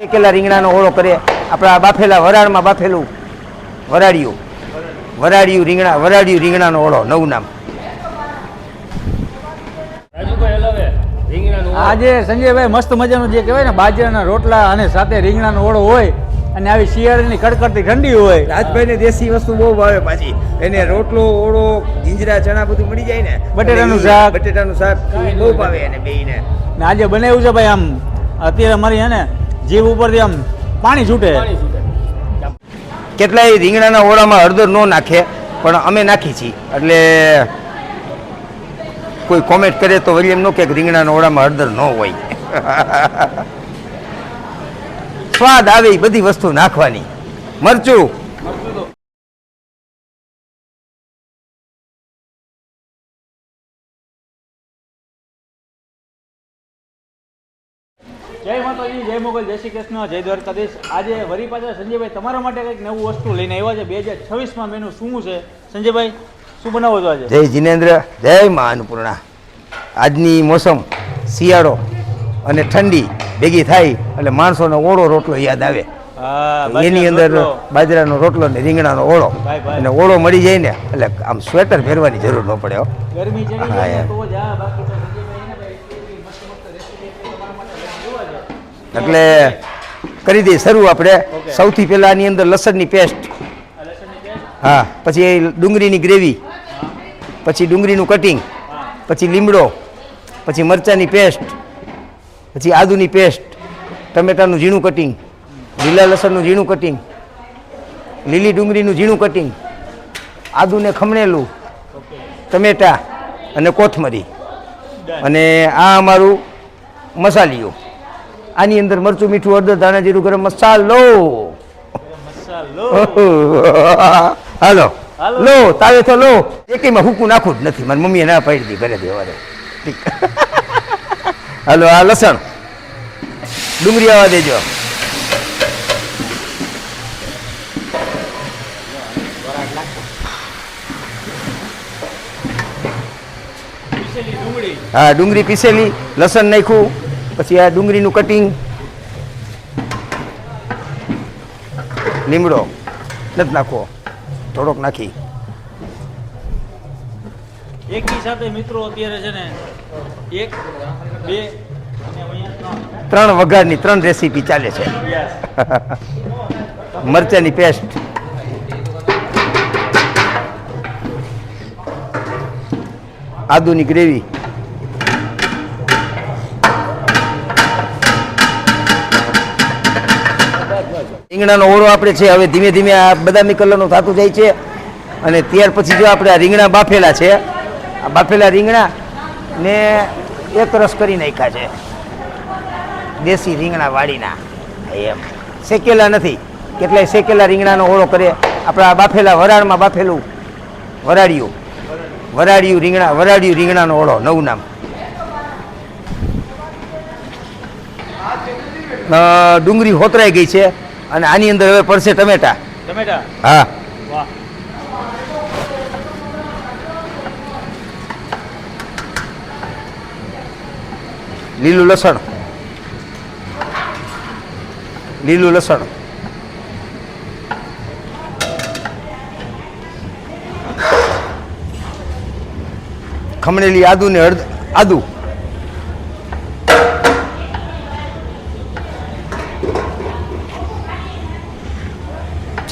શેકેલા રીંગણાનો ઓળો કરે. આપણા બાફેલા વરાળમાં બાફેલું વરાળિયું. વરાળિયું રીંગણા વરાળિયું રીંગણાનો ઓળો નવું નામ. આજે સંજયભાઈ મસ્ત મજાનું જે કહેવાય ને બાજરાના રોટલા અને સાથે રીંગણાનો ઓળો હોય અને આવી શિયાળાની કડકડતી ઠંડી હોય. રાજભાઈને દેશી વસ્તુ બહુ ભાવે પાછી. એને રોટલો ઓળો જીંજરા ચણા બધું મળી જાય ને બટેટાનું શાક. બટેટાનું શાક બહુ ભાવે એને બેયને. ને આજે બનાવ્યું છે ભાઈ આમ. અત્યારે અમારી હે ને જીભ ઉપરથી આમ પાણી છૂટે. પાણી છૂટે. કેટલાય રીંગણાના ઓળામાં હળદર ન નાખે પણ અમે નાખી છીએ. એટલે કોઈ કોમેન્ટ કરે તો વળી એમ ન કે રીંગણાના ઓળામાં હળદર ન હોય. સ્વાદ આવે એ બધી વસ્તુ નાખવાની. મરચું જય મોગલ જય શ્રી કૃષ્ણ જય દ્વારકાધીશ. આજે વરી પાછા સંજયભાઈ તમારા માટે કંઈક નવું વસ્તુ લઈને આવ્યા છે. બે હજાર છવ્વીસમાં મેનુ શું છે? સંજયભાઈ શું બનાવો છો આજે? જય જીનેન્દ્ર જય મા અન્નપૂર્ણા. આજની મોસમ શિયાળો અને ઠંડી ભેગી થાય એટલે માણસોનો ઓળો રોટલો યાદ આવે. એની અંદર બાજરાનો રોટલો ને રીંગણાનો ઓળો. અને ઓળો મળી જાય ને એટલે આમ સ્વેટર પહેરવાની જરૂર ન પડે હો ગરમી ચડી હા, જાય ને યાર. તો જ આ બાકી તો સંજયભાઈ એને ભાઈ એટલી મસ્ત મસ્ત રેસીપી તમારા માટે લઈને આવ્યા છે એટલે કરી દઈએ શરૂ આપણે. સૌથી પહેલાં આની અંદર લસણની પેસ્ટ. હા પછી ડુંગળીની ગ્રેવી. પછી ડુંગળીનું કટિંગ. પછી લીમડો. પછી મરચાંની પેસ્ટ. પછી આદુની પેસ્ટ. ટમેટાનું ઝીણું કટિંગ. લીલા લસણનું ઝીણું કટિંગ. લીલી ડુંગળીનું ઝીણું કટિંગ. આદુને ખમણેલું. ટમેટા અને કોથમરી. અને આ અમારું મસાલિયું આની અંદર મરચું મીઠું હળદર ધાણા જીરું ગરમ મસાલો. હાલો. લો તાવે તો લો. એકમાં હુકું નાખું જ નથી. મારી મમ્મીએ ના પાડી દી ઘરે દેવારે ઠીક. હાલો આ લસણ. ડુંગળી આવવા દેજો. હા ડુંગળી પીસેલી લસણ નાખ્યું. પછી આ ડુંગળીનું કટિંગ લીમડો નથી નાખવો. થોડોક નાખી. એકી સાથે મિત્રો અત્યારે છે ને એક બે ત્રણ. વઘારની ત્રણ રેસીપી ચાલે છે. મરચાંની પેસ્ટ આદુની ગ્રેવી રીંગણાનો ઓળો આપણે છે, હવે ધીમે ધીમે આ બદામી કલરનું થતું જાય છે. અને ત્યાર પછી જો આપણે આ રીંગણા બાફેલા છે, આ બાફેલા રીંગણા ને એક રસ કરી નાખ્યા છે. દેશી રીંગણા વાડીના એમ. શેકેલા નથી. કેટલાય શેકેલા રીંગણાનો ઓળો કરે. આપણા બાફેલા વરાળમાં બાફેલું વરાળિયું. વરાળિયું રીંગણા, વરાળિયું રીંગણાનો ઓળો, નવું નામ. ડુંગળી હોતરાઈ ગઈ છે. અને આની અંદર હવે પડશે ટમેટા. ટમેટા? હા. વાહ. લીલું લસણ. લીલું લસણ. ખમણેલી આદુ ને અડધ આદુ.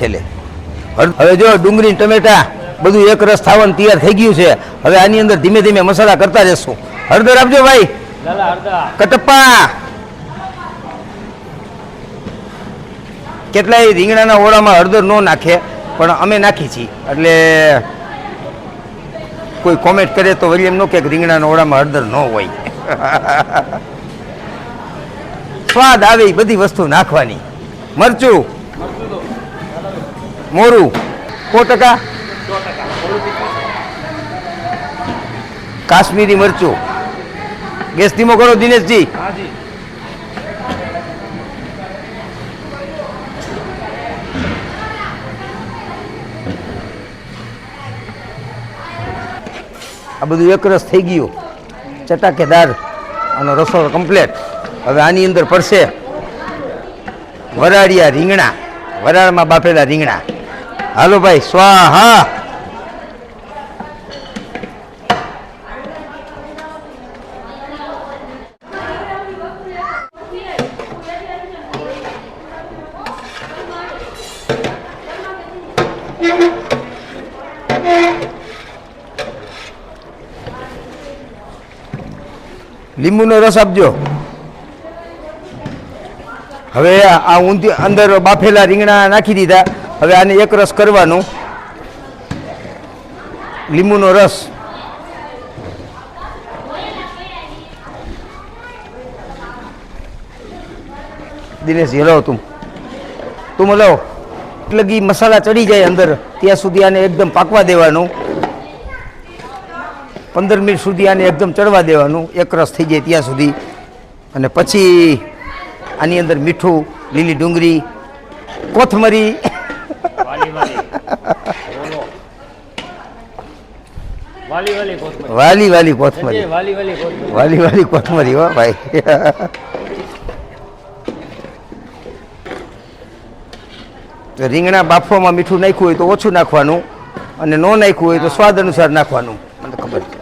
છેલ્લે. હવે જો ડુંગળી ટમેટા બધું એક રસ થવાનું તૈયાર થઈ ગયું છે હવે આની અંદર ધીમે ધીમે મસાલા કરતા જશું. હળદર આપજો ભાઈ. કટપ્પા. કેટલાય રીંગણાના ઓળામાં હળદર ન નાખે પણ અમે નાખી છીએ. એટલે કોઈ કોમેન્ટ કરે તો વળી એમ ન કે રીંગણાના ઓળામાં હળદર ન હોય. સ્વાદ આવે એ બધી વસ્તુ નાખવાની. મરચું. મોરું, સો ટકા. કાશ્મીરી મરચું. ગેસ ધીમો કરો, દિનેશજી. આ બધું એકરસ થઈ ગયું. ચટાકેદાર આનો રસો કમ્પ્લેટ હવે આની અંદર પડશે વરાળિયા રીંગણા. વરાળમાં બાફેલા રીંગણા. હાલો ભાઈ સ્વાહા. લીંબુનો રસ આપજો. હવે આ ઊંધી અંદર બાફેલા રીંગણા નાખી દીધા. હવે આને એક રસ કરવાનું. લીંબુનો રસ. દિનેશ, હેલો તું. તું હલાવો એટલે કે મસાલા ચડી જાય અંદર, ત્યાં સુધી આને એકદમ પાકવા દેવાનું. પંદર મિનિટ સુધી આને એકદમ ચડવા દેવાનું. એક રસ થઈ જાય ત્યાં સુધી. અને પછી આની અંદર મીઠું, લીલી ડુંગળી, કોથમરી વાલી વાલી બોલો. વાલી વાલી કોથમરી વાલી વાલી કોથમરી. વાલી વાલી કોથમરી વાલી વાલી હો ભાઈ. રીંગણા બાફવામાં મીઠું નાખ્યું હોય તો ઓછું નાખવાનું અને ન નાખ્યું હોય તો સ્વાદ અનુસાર નાખવાનું. મને ખબર છે.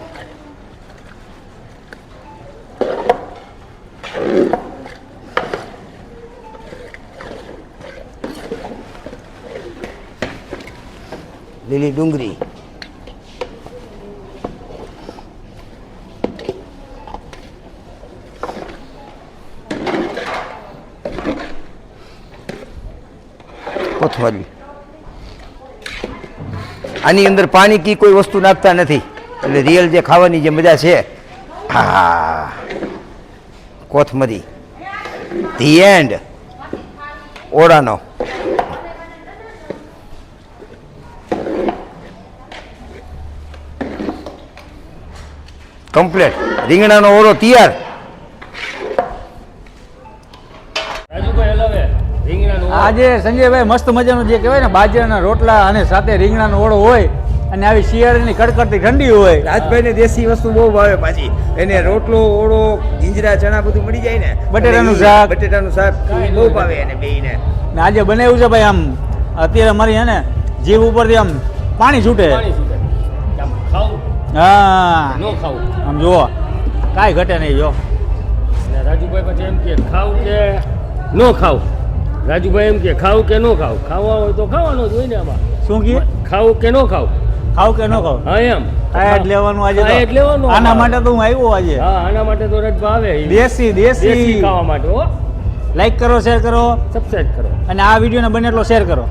લીલી ડુંગળી કોથમરી આની અંદર પાણી કી કોઈ વસ્તુ નાખતા નથી. એટલે રિયલ જે ખાવાની જે મજા છે હા કોથમરી. ધી એન્ડ ઓળાનો. કમ્પ્લેટ રીંગણાનો ઓરો તૈયાર. આજે સંજયભાઈ મસ્ત મજાનું જે કહેવાય ને બાજરાના રોટલા અને સાથે રીંગણાનો ઓળો હોય અને આવી શિયાળાની કડકડતી ઠંડી હોય. રાજભાઈને દેશી વસ્તુ બહુ ભાવે પાછી. એને રોટલો ઓળો જીંજરા ચણા બધું મળી જાય ને. બટેટાનું શાક. બટેટાનું શાક બહુ ભાવે એને બેયને. ને આજે બનાવ્યું છે ભાઈ આમ અત્યારે મારી હે ને જીવ ઉપરથી આમ પાણી છૂટે. હા. નો ખાવું. આમ જુઓ કાંઈ ઘટે નહીં જો. રાજુભાઈ પછી એમ કે ખાવું કે ન ખાવું? રાજુભાઈ એમ કે ખાવું કે ન ખાવું? ખાવા હોય તો ખાવાનું જ હોય ને આમાં. શું કે? ખાવું કે ન ખાવું? ખાવું કે ન ખાવું? હા એમ. ખાય લેવાનું આજે ખાય લેવાનું આના માટે તો હું આવ્યો આજે. હા આના માટે તો રજ આવે દેશી દેશી. દેશી ખાવા માટે હો. લાઈક કરો શેર કરો. સબસ્ક્રાઇબ કરો. અને આ વિડીયોને બને એટલો શેર કરો.